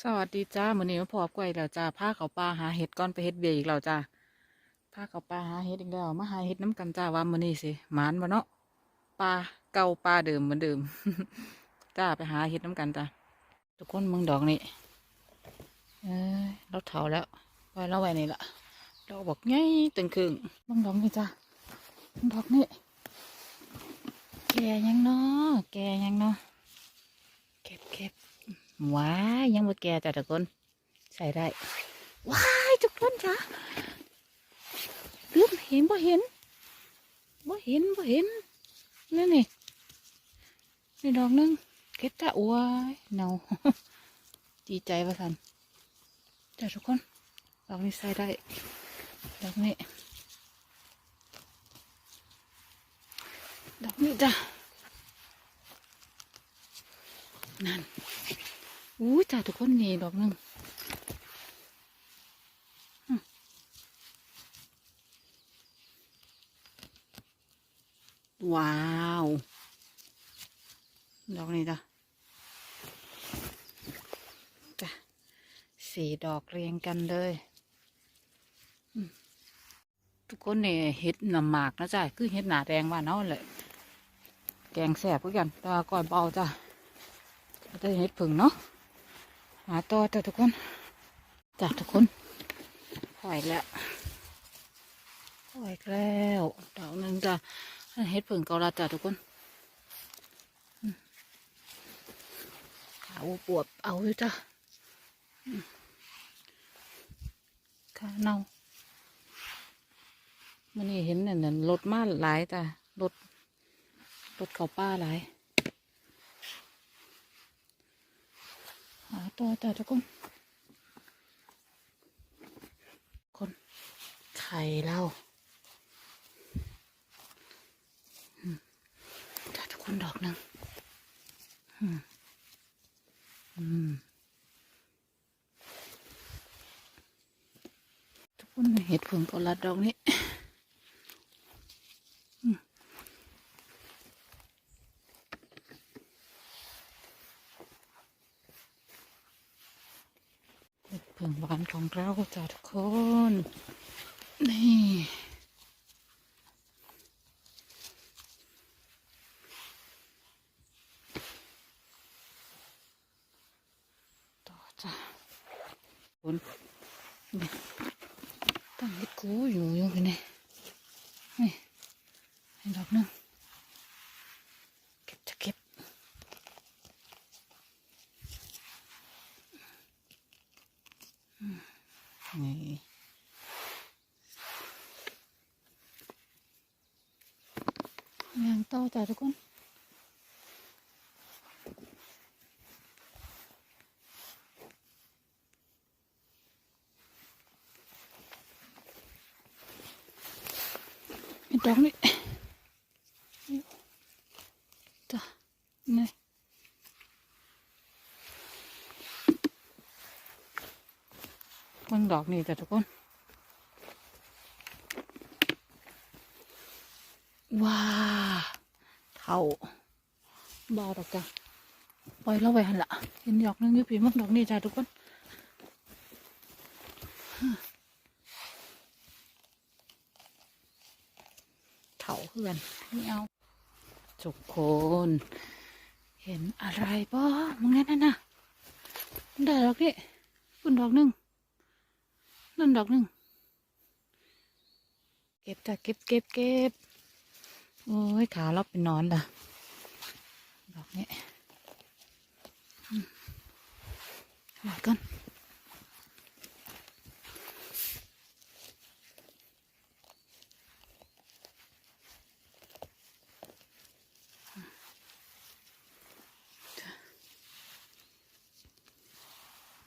สวัสดีจ้ามือนี้มาพบกล้วยแล้วจ้าพาเขาป่าหาเห็ดก่อนไปเฮ็ดเบียอีกแล้วจ้าพาเขาป่าหาเห็ดอีกแล้วมาหาเห็ดน้ำกันจ้าว่ามือนี้สิหมานบ่เนาะป่าเก่าป่าเดิมเหมือนเดิมจ้าไปหาเห็ดน้ำกันจ้าทุกคนมึงดอกนี่เอ้ยเราเถาแล้วไว้เราไว้นี่ละเราบอกไงตึงครึ่งมึงดอกนี่จ้ามึงดอกนี่แกยังเนาะแกยังเนาะ ว้ายยังบ่แก่จ้ะทุกคน ใส่ได้ ว้ายทุกคนจ้ะลืมเห็นบ่เห็นบ่เห็นบ่เห็นนั่นนี่นี่ดอกนึงเก็บจ้ะว้ายเนาดีใจว่าสันจ้ะทุกคนดอกนี้ใส่ได้ดอกนี้ดอกนี้จ้ะนั่น อู้จ้าทุกคนนี่ดอกหนึ่งว้าว ดอกนี้จ้ะจ้ะสี่ดอกเรียงกันเลย ทุกคนเนี่ยเห็ดนำหมากนะจ้ะคือเห็ดหนาแดงว่าเนาะแหละแกงแสบเพื่อกันแต่ว่าก่อนเบาจ้ะจะเห็ดผึ่งเนาะ หาต่อจ้ะทุกคนจ้ะทุกคนปล่อยแล้วปล่อยแล้วดอกหนึ่งจ้ะเฮ็ดผึ่งเกาลัดจ้ะทุกคนอืมขาวปวบเอาอยู่จ้ะอืมขาเน่ามันนี่เห็นเนี่ยรถมาหลายจ้ะรถรถเขาป้าหลาย หา ตัวจ้ะทุกคนคนไข่เราอืมจ้ะทุกคนดอกหนึ่งอืมอืมทุกคนเห็ดผึ่งก็รัดดอกนี้อืม เห็ดผึ่งหวานของเราจ้ะทุกคน นี่ต่อจ้ะคุณนี่ตั้งกูอยู่อยู่กันนี่นี่ให้ดอกนึงเก็บจะเก็บอืมนี่ ยังต่อจ้ะทุกคนเห็ดดอกนี่จ้ะนี่เบิ่งดอกนี่จ้ะทุกคนว้า เท่าบาดอกจ้ะปล่อยเราไว้หันละเห็นดอกนึงอยู่ปีมักดอกนี่จ้ะทุกคนเท่าเพื่อนไม่เอาทุกคน เห็นอะไรบ้างมึงนั่นน่ะนะได้ดอกนี่คุณดอกหนึ่งนั่นดอกหนึ่งเก็บจ้ะเก็บเก็บเก็บ โอ้ยขาเราเป็นนอนล่ะดอกนี้อืมหลับกัน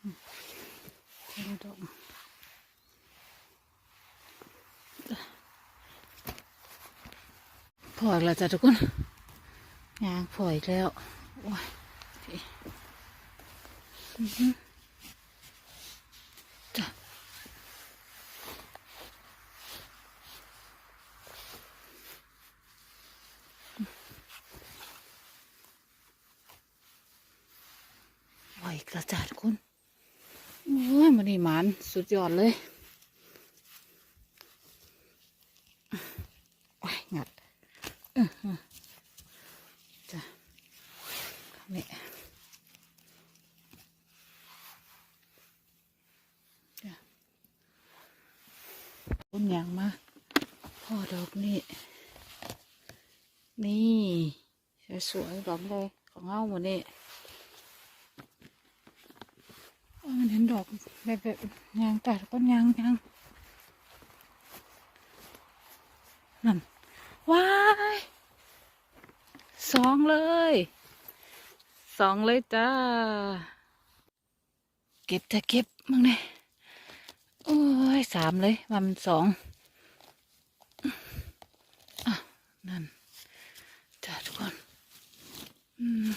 อืมคนละดอก พออีกแล้วจ้ะทุกคนยางพออีกแล้วโอ้ยจ้ะพออีกแล้วจ้ะทุกคนโอ้ยมันนี่มานสุดยอดเลยโอ้ยงัดอื้อหือ จ้ะนี่จ้ะต้นยางมาพ่อดอกนี่ นี่ สวยๆดอกเลยของเฮาหมดนี่เอ้ยมันเห็นดอกแบบแบบยางแต่ต้นยางยางนั่นว้า สองเลยสองเลยจ้า เก็บแต่เก็บมึงเนี่ยโอ้ยสามเลยมันสองอะนั่นจ้าทุกคนอืม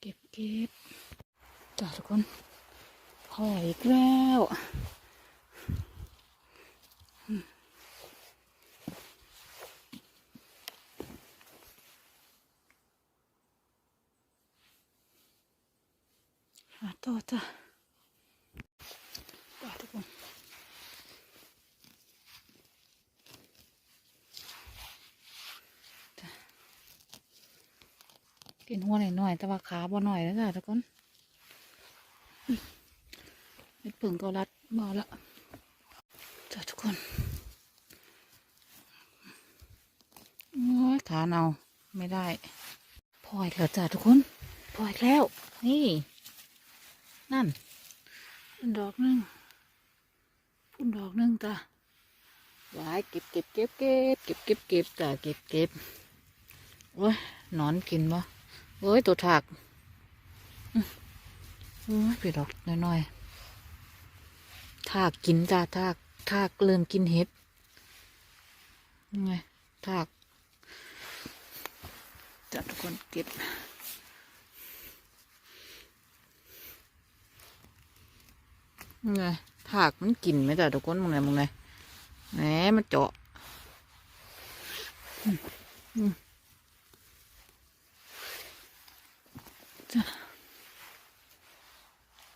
เก็บเก็บจ้าทุกคนพออีกแล้วอืมหาต่อ จ้ะจ้าทุกคนจ้ะกินหัวหน่อยๆแต่ว่าขาบ่หน่อยแล้วจ้ะทุกคนเม็ดผึ่งก็รัดมาละจ้าทุกคนโอ้ยขาเนาไม่ได้ พออีกแล้วจ้าทุกคน พออีกแล้ว นี่ นั่นพุ่นดอกหนึงพุ่นดอกหนึงจ้าไว้เก็บเก็บเก็บเก็บเก็บเก็บเก็บจ้าเก็บเก็บโอ้ยหนอนกินบ่โอ้ยตัวถากอื้อโอ้ยไปดอกน้อยๆทากกินจ้าทากทากเริ่มกินเห็ดยังไงทากจับทุกคนเก็บ ยังไงทากมันกินไหมจ้าทุกคนมึงไงมึงไงแหมมันเจาะ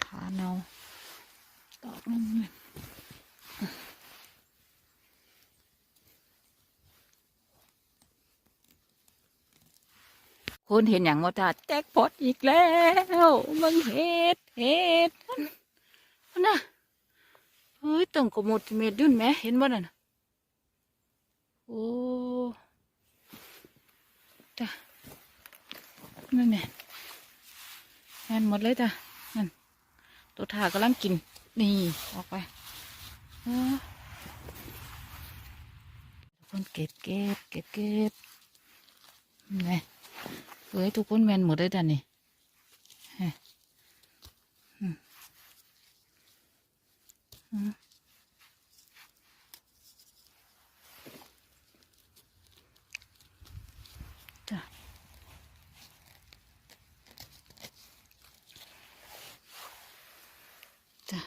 ขาเนาดอกนึงเลยคุณเห็นอย่างว่าจ้าแจ็คพอตอีกแล้วมึงเห็ดเห็ด นั่นะเฮ้ยตึงกว่าหมดเม็ดยุ่นไหมเห็นบ่นั่นน่ะโอ้จ้ะนั่นแม่แม่นหมดเลยจ้ะนั่นตัวถากำลังกิน นี่ ออกไปทุกคนเก็บเก็บเก็บเก็บนี่เอ้ยทุกคนแมนหมดเลยจ้ะนี่เฮ้ยอืม อืมจ้ะจ้ะ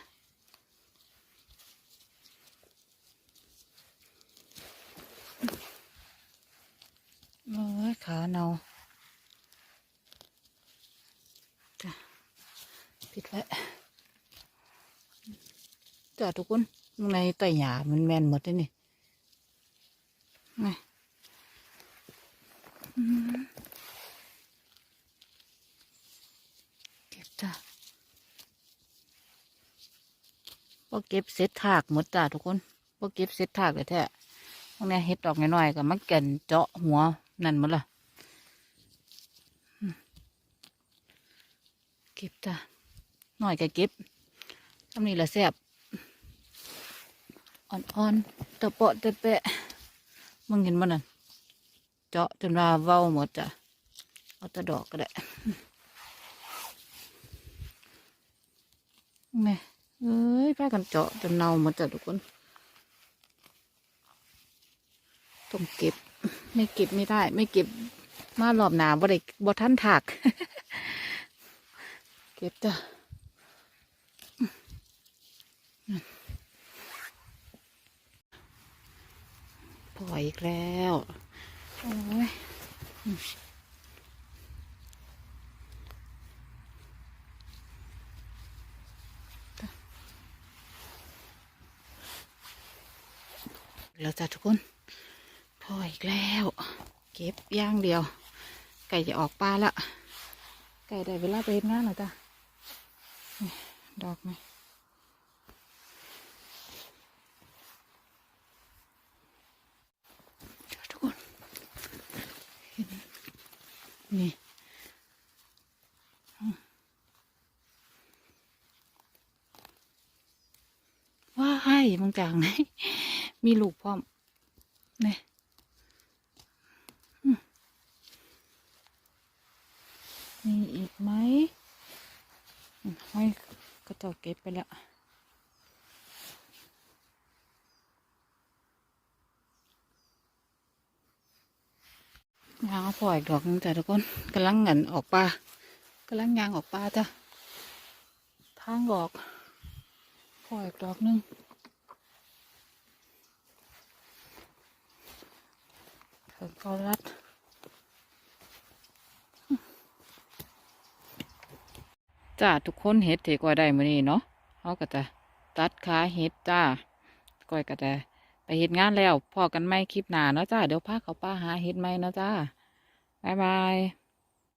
โอ้ยขาเนา จ้ะปิดไว้ จ้ะทุกคนข้างในไต่หยามันแมนหมดเลยนี่ไงอืมเก็บจ้ะพอเก็บเสร็จถากหมดจ้ะทุกคนพอเก็บเสร็จถากเลยแท้พวกนี้เฮ็ดดอกน้อยๆก็มันแก่นเจาะหัวนั่นหมดละเก็บจ้ะหน่อยก็เก็บทำนี่ละแซ่บ อ่อนๆตะเปาะตะแปะมึงเห็นมันนั่นเจาะจนว่าเว้าหมดจ้ะเอาแตะดอกก็ได้แม่เอ้ยพากันเจาะจนเน่าหมดจ้ะทุกคนต้องเก็บ ไม่เก็บไม่ได้ ไม่เก็บมารอบหนาบ่ได้บ่ทันถาก เก็บจ้ะ พอยอีกแล้ว โอ้ยแล้วจ้ะทุกคนพออีกแล้ว เก็บย่างเดียว ไก่จะออกปลาละ ไก่ได้เวลาไปเฮ็ดงานแล้วจ้ะดอกไหมทุกคนเห็น นี่อืมว้ายมึงจางไหนมีลูกพร้อมนี่มีอีกไหมอืมห้อยก็เจ้าเก็บไปแล้ว ยางอาพออีกดอกนึงจ้ะทุกคนกำลังเงินออกปลากำลังยางออกปลาจ้ะทางออกพออีกดอกนึงเถิงก็รัดจ้าทุกคนเห็ดเถกว่าได้มื้อนี้เนาะเขาก็จะตัดขาเห็ดจ้าก้อยก็จะ ไปเห็ดงานแล้วพอกันไหมคลิปหน้าเนาะจ้าเดี๋ยวพาเขาป้าหาเห็ดไหมเนาะจ้าบ๊ายบาย